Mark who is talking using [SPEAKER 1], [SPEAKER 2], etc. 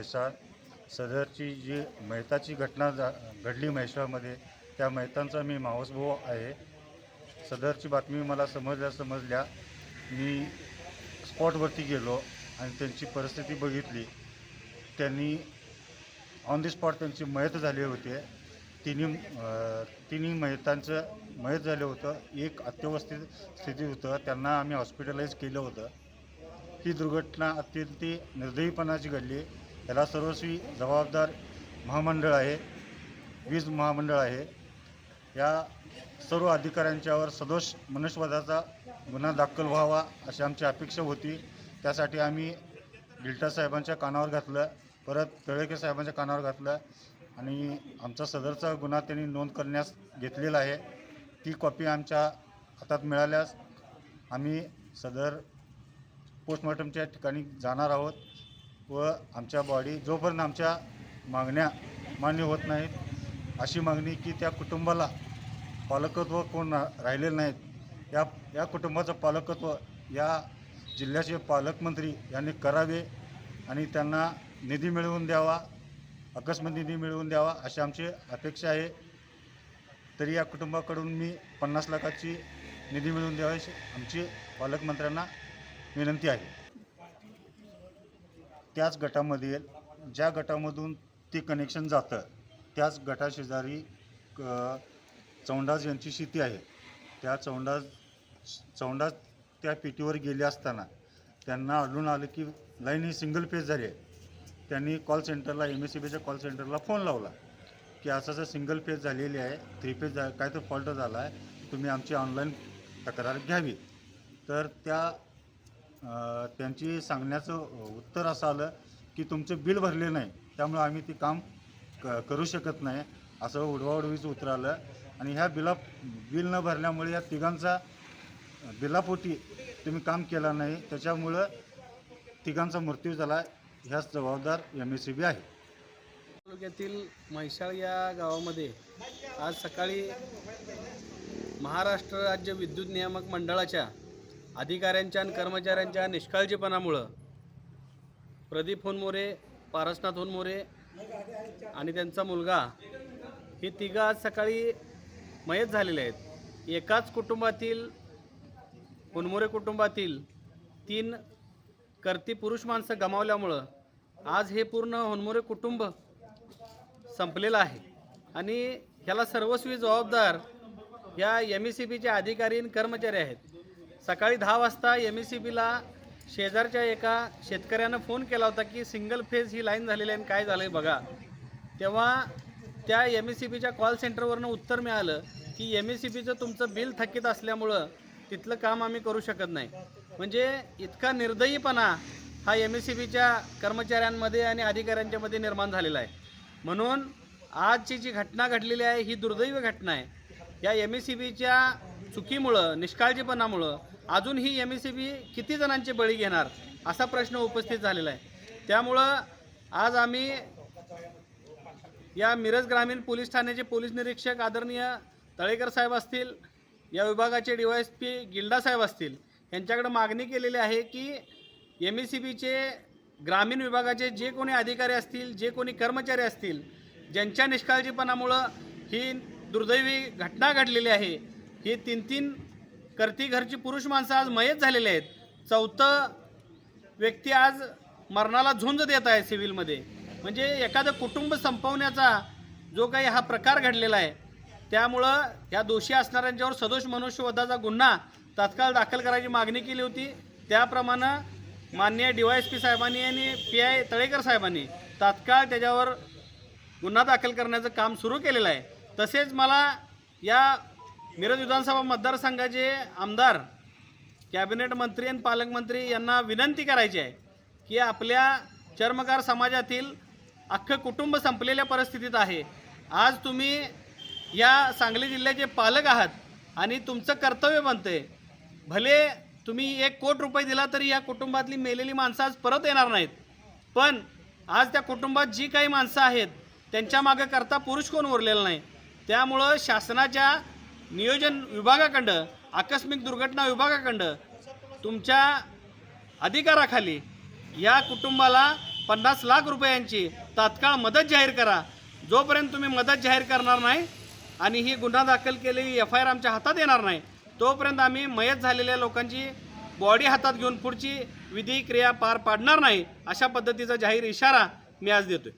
[SPEAKER 1] म्हैसाळ सदरची जी मैताची घटना जा घडली म्हैसाळमध्ये त्या मैतांचा मी मावसभाऊ आहे. सदरची बातमी मला समजल्या समजल्या मी स्पॉटवरती गेलो आणि त्यांची परिस्थिती बघितली. त्यांनी ऑन दी स्पॉट त्यांची मयत झाली होते. तिन्ही तिन्ही मयतांचं मयत झालं होतं. एक अत्यवस्थित स्थिती होतं. त्यांना आम्ही हॉस्पिटलाइज केलं होतं. ही दुर्घटना अत्यंत निर्दयीपणाची घडली. याला सर्वस्वी जबाबदार महामंडळ आहे वीज महामंडळ आहे. या सर्व अधिकाऱ्यांच्यावर सदोष मनुष्यवधाचा गुन्हा दाखल व्हावा अशी आमची अपेक्षा होती. त्यासाठी आम्ही गिल्टा साहेबांच्या कानावर घातलं परत तळेकर साहेबांच्या कानावर घातलं आणि आमचा सदरचा गुन्हा त्यांनी नोंद करण्यास घेतलेला आहे. ती कॉपी आमच्या हातात मिळाल्यास आम्ही सदर पोस्टमॉर्टमच्या ठिकाणी जाणार आहोत. व आमच्या बॉडी जोपर्यंत आमच्या मागण्या मान्य होत नाहीत अशी मागणी की त्या कुटुंबाला पालकत्व कोण रा- राहिलेलं नाहीत या या कुटुंबाचं पालकत्व या जिल्ह्याचे पालकमंत्री यांनी करावे आणि त्यांना निधी मिळवून द्यावा अकस्मात निधी मिळवून द्यावा अशी आमची अपेक्षा आहे. तरी या कुटुंबाकडून मी पन्नास लाखाची निधी मिळवून द्यावी अशी आमची पालकमंत्र्यांना विनंती आहे. त्याच गटामध्ये ज्या गटामधून ते कनेक्शन जातं त्याच गटाशेजारी क- चौंडाज यांची शेती आहे. त्या चौंडाज चौंडाज त्या पेटीवर गेले असताना त्यांना आढळून आलं की लाईन ही सिंगल पेज झाली आहे. त्यांनी कॉल सेंटरला एम एस सी बीच्या कॉल सेंटरला फोन लावला की असं असं सिंगल पेज झालेली आहे थ्री पेज काय तर फॉल्ट झाला आहे तुम्ही आमची ऑनलाईन तक्रार घ्यावी. तर त्या त्यांची सांगण्याचं उत्तर असं आलं की तुमचं बिल भरले नाही त्यामुळे आम्ही ते काम क करू शकत नाही असं उडवाउडवीचं उत्तर आलं. आणि ह्या बिला बिल न भरल्यामुळे या तिघांचा बिलापोटी तुम्ही काम केला नाही त्याच्यामुळं तिघांचा मृत्यू झाला ह्याच जबाबदार एम एस सी बी आहे.
[SPEAKER 2] तालुक्यातील म्हैसाळ या गावामध्ये आज सकाळी महाराष्ट्र राज्य विद्युत नियामक मंडळाच्या अधिकाऱ्यांच्या आणि कर्मचाऱ्यांच्या निष्काळजीपणामुळं प्रदीप होनमोरे पारसनाथ होनमोरे आणि त्यांचा मुलगा हे तिघं आज सकाळी मयत झालेले आहेत. एकाच कुटुंबातील होनमोरे कुटुंबातील तीन कर्ती पुरुष माणसं गमावल्यामुळं आज हे पूर्ण होनमोरे कुटुंब संपलेलं आहे. आणि ह्याला सर्वस्वी जबाबदार या एम ई सी बीचे अधिकारी आणि कर्मचारी आहेत. सकाळी दहा वाजता एम ई सी बीला शेजारच्या एका शेतकऱ्यानं फोन केला होता की सिंगल फेज ही लाईन झालेली आहे आणि काय झालं आहे बघा. तेव्हा त्या एम ई सी बीच्या कॉल सेंटरवरनं उत्तर मिळालं की एम ई सी बीचं तुमचं बिल थकीत असल्यामुळं तिथलं काम आम्ही करू शकत नाही. म्हणजे इतका निर्दयीपणा हा एम एस सी बीच्या कर्मचाऱ्यांमध्ये आणि अधिकाऱ्यांच्यामध्ये निर्माण झालेला आहे. म्हणून आजची जी घटना घडलेली आहे ही दुर्दैवी घटना आहे. या एम एस सी बीच्या चुकीमुळं निष्काळजीपणामुळं अजून ही एम एस सी बी किती जणांचे बळी घेणार असा प्रश्न उपस्थित झालेला आहे. त्यामुळं आज आम्ही या मिरज ग्रामीण पोलीस ठाण्याचे पोलीस निरीक्षक आदरणीय तळेकर साहेब असतील या विभागाचे D Y S P Gilda साहेब असतील यांच्याकडे मागणी केलेली आहे की एम ई सी बीचे ग्रामीण विभागाचे जे कोणी अधिकारी असतील जे कोणी कर्मचारी असतील ज्यांच्या निष्काळजीपणामुळं ही दुर्दैवी घटना घडलेली आहे. ही तीन तीन करती घरची पुरुष माणसं आज मयत झालेले आहेत. चौथं व्यक्ती आज मरणाला झुंज देत आहे सिव्हिलमध्ये म्हणजे एखादं कुटुंब संपवण्याचा जो काही हा प्रकार घडलेला आहे त्यामुळं या दोषी असणाऱ्यांच्यावर सदोष मनुष्यवधाचा गुन्हा तात्काळ दाखल करायची मागणी केली होती. त्याप्रमाणे माननीय डी वाय एस पी साहेबांनी आणि पी आय तळेकर साहेबांनी तात्काळ त्याच्यावर गुन्हा दाखल करण्याचं काम सुरू केलेलं आहे. तसेच मला या मिरज विधानसभा मतदारसंघाचे आमदार कॅबिनेट मंत्री आणि पालकमंत्री यांना विनंती करायची आहे की आपल्या चर्मकार समाजातील अख्खं कुटुंब संपलेल्या परिस्थितीत आहे. आज तुम्ही या सांगली जिल्ह्याचे पालक आहात आणि तुमचं कर्तव्य बनते भले तुम्ही एक कोट रुपये दिला तरी या कुटुंबातली मेलेली माणसं आज परत येणार नाहीत. पण आज त्या कुटुंबात जी काही माणसं आहेत त्यांच्या मागं करता पुरुष कोण उरलेला नाही. त्यामुळं शासनाच्या नियोजन विभागाकडं आकस्मिक दुर्घटना विभागाकडं तुमच्या अधिकाराखाली या कुटुंबाला पन्नास लाख रुपयांची तात्काळ मदत जाहीर करा. जोपर्यंत तुम्ही मदत जाहीर करणार नाही आणि ही गुन्हा दाखल केलेली एफ आय आर आमच्या हातात येणार नाही तोपर्यंत आम्ही मयत झालेल्या लोकांची बॉडी हातात घेऊन पुढची विधी क्रिया पार पाडणार नाही अशा पद्धतीचा जाहीर इशारा मी आज देतोय.